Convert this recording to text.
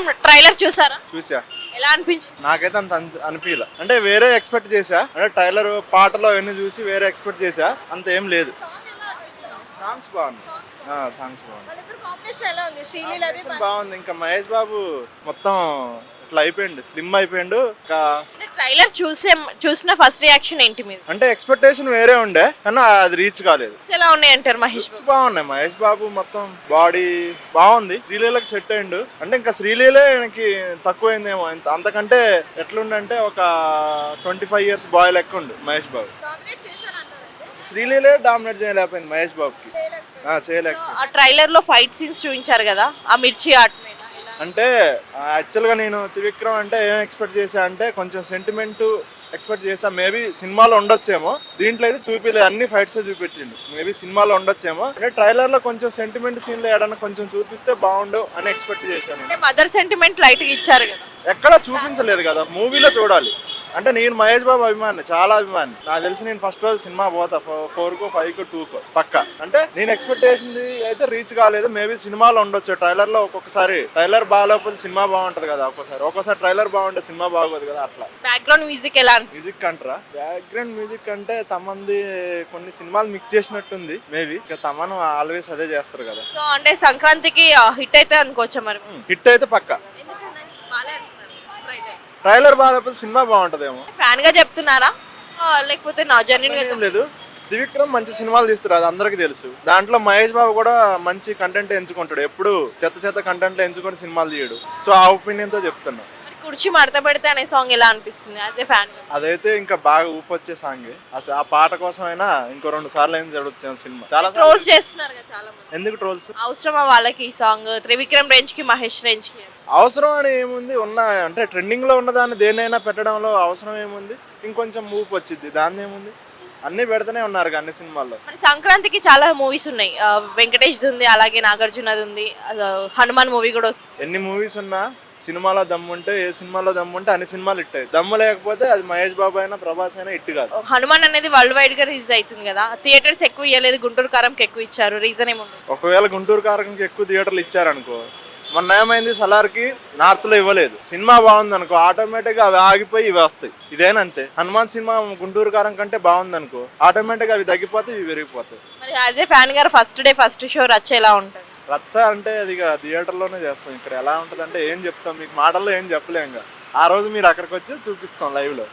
Trivikram trailer చూసారా? చూసా. ఎలా అనిపించింది? నాకైతే అంత అన్- అనిపించలే అంటే వేరే ఎక్స్పెక్ట్ చేసా అంటే టైలర్ పాటలో అవన్నీ చూసి వేరే ఎక్స్పెక్ట్ చేసా అంత ఏం లేదు. సాంగ్స్ బాగున్నాయి. సాంగ్స్ బాగున్నాయి. వాళ్ళిద్దరు కాంబినేషన్ ఎలా ఉంది? శ్రీలీలది బాగుంది. ఇంకా మహేష్ బాబు మొత్తం ఇట్లా అయిపోయిండు. స్లిమ్ అయిపోయిండు. ఇంకా ట్రైలర్ చూసే చూసిన ఫస్ట్ రియాక్షన్ ఏంటి మీరు అంటే ఎక్స్పెక్టేషన్ వేరే ఉండే కానీ అది రీచ్ కాలేదు. ఎలా ఉన్నాయి అంటారు మహేష్ బాబు? బాగున్నాయి. మహేష్ బాబు మొత్తం బాడీ బాగుంది. శ్రీలీలకు సెట్ అయ్యిండు. అంటే ఇంకా శ్రీలీలే ఆయనకి తక్కువైందేమో. ఇంత- అంతకంటే ఎట్లుండంటే ఒక ట్వంటీ ఫైవ్ ఇయర్స్ బాయ్ లెక్క ఉండు మహేష్ బాబు. శ్రీలీలే డామినేట్ చేయలేకపోయింది మహేష్ బాబుకి. ఆ, చేయలేక ఆ ట్రైలర్లో ఫైట్ సీన్స్ చూపించారు కదా ఆ మిర్చి ఎలా? అంటే యాక్చువల్గా నేను త్రివిక్రమ్ అంటే ఏం ఎక్స్పెక్ట్ చేశా అంటే కొంచెం సెంటిమెంట్ ఎక్స్పెక్ట్ చేసా మేబీ సినిమాలో ఉండొచ్చేమో. దీంట్లో అయితే చూపిలేదు అన్ని ఫైట్స్ చూపెట్టిండు. మేబీ సినిమాలో ఉండొచ్చేమో. అంటే ట్రైలర్లో కొంచెం సెంటిమెంట్ సీన్లో ఏడన్నా కొంచెం చూపిస్తే బాగుండు అని ఎక్స్పెక్ట్ చేశాను మదర్ సెంటిమెంట్ లైట్ ఇచ్చారు ఎక్కడ చూపించలేదు కదా. మూవీలో చూడాలి. అంటే నేను మహేష్ బాబు అభిమాని చాలా అభిమాని. నాకు తెలిసి నేను ఫస్ట్ రోజు సినిమా పోతా ఫోర్ కో ఫైవ్ కో టూ కో పక్క. అంటే నేను ఎక్స్పెక్ట్ చేసింది అయితే రీచ్ కాలేదు మేబీ సినిమాలో ఉండొచ్చు. ట్రైలర్లో ఒక్కొక్కసారి ట్రైలర్ బాగాలేకపోతే సినిమా బాగుంటది కదా ఒక్కోసారి. ఒక్కోసారి ట్రైలర్ బాగుంటే సినిమా బాగోదు కదా అట్లా. బ్యాక్గ్రౌండ్ మ్యూజిక్ ఎలా మ్యూజిక్ అంటారా బ్యాక్గ్రౌండ్ మ్యూజిక్ అంటే తమంది కొన్ని సినిమాలు మిక్స్ చేసినట్టుంది మేబీ ఇక తమను ఆల్వేస్ అదే చేస్తారు కదా. సో అంటే సంక్రాంతికి హిట్ అయితే అనుకోవచ్చా మరి? హిట్ అయితే పక్క. ట్రైలర్ బాగాలేకపోతే సినిమా బాగుంటదేమో. ఫ్యాన్గా చెప్తున్నారా? ఆ, లేకపోతే నా జర్నీ ఏం లేదు. త్రివిక్రమ్ మంచి సినిమాలు తీస్తారు అది అందరికీ తెలుసు. దాంట్లో మహేష్ బాబు కూడా మంచి కంటెంట్ ఎంచుకుంటాడు. ఎప్పుడు చెత్త చెత్త కంటెంట్ ఎంచుకొని సినిమాలు తీయడు. సో ఆ ఒపీనియన్తో చెప్తున్నా. కుర్చీ మడత పెడితే అనే సాంగ్ ఎలా అనిపిస్తుంది యాజ్ ఏ ఫ్యాన్ అదైతే ఇంకా బాగా ఊపొచ్చే సాంగ్ అసలు ఆ పాట కోసం అయినా ఇంకో రెండు సార్లు అయినా చూడొచ్చు సినిమా. చాలా ట్రోల్స్ చేస్తున్నారు కదా చాలా మంది. ఎందుకు ట్రోల్స్ అవసరమా వాళ్ళకి ఈ సాంగ్ త్రివిక్రమ్ రేంజ్కి మహేష్ రేంజ్కి? అవసరం అని ఏముంది? ఉన్న అంటే ట్రెండింగ్లో ఉన్న దాన్ని పెట్టడంలో అవసరం ఏముంది? ఇంకొంచెం ఊపు వచ్చింది దాన్ని ఏముంది? అన్ని పెడుతూనే ఉన్నారు అన్ని సినిమాల్లో. మరి సంక్రాంతికి చాలా మూవీస్ ఉన్నాయి. ఆ, వెంకటేష్ ఉంది అలాగే నాగార్జునది ఉంది ఆ, హనుమాన్ మూవీ కూడా వస్తుంది. ఎన్ని మూవీస్ ఉన్నా సినిమాలో దమ్ము ఉంటే ఏ సినిమాలో దమ్ము ఉంటే అన్ని సినిమాలు అయ్యాయి. దమ్ము లేకపోతే అది మహేష్ బాబు అయినా ప్రభాస్ అయినా హిట్ కాదు. హనుమాన్ అనేది వరల్డ్ వైడ్గా రిలీజ్ అవుతుంది కదా. థియేటర్స్ ఎక్కువ ఇవ్వలేదు గుంటూరు కారంకి ఎక్కువ ఇచ్చారు. రీజన్ ఏముంది? ఒకవేళ గుంటూరు కారకంకి ఎక్కువ థియేటర్లు ఇచ్చారనుకో మొన్న ఏమైంది? సలార్కి నార్త్లో ఇవ్వలేదు. సినిమా బాగుంది అనుకో ఆటోమేటిక్గా అవి ఆగిపోయి ఇవి వస్తాయి. ఇదేనంతే హనుమాన్ సినిమా గుంటూరు కారం కంటే బాగుంది అనుకో ఆటోమేటిక్ అవి తగ్గిపోతాయి ఇవి పెరిగిపోతాయి మరి యాజ్ ఏ ఫ్యాన్ గారు ఫస్ట్ డే ఫస్ట్ షో రచ్చ ఎలా ఉంటుంది? రచ్చ అంటే అది ఇక థియేటర్లోనే చేస్తాం. ఇక్కడ ఎలా ఉంటుంది అంటే ఏం చెప్తాం? మీకు మాటల్లో ఏం చెప్పలేం ఆ రోజు మీరు అక్కడికి వచ్చి చూపిస్తాం లైవ్లో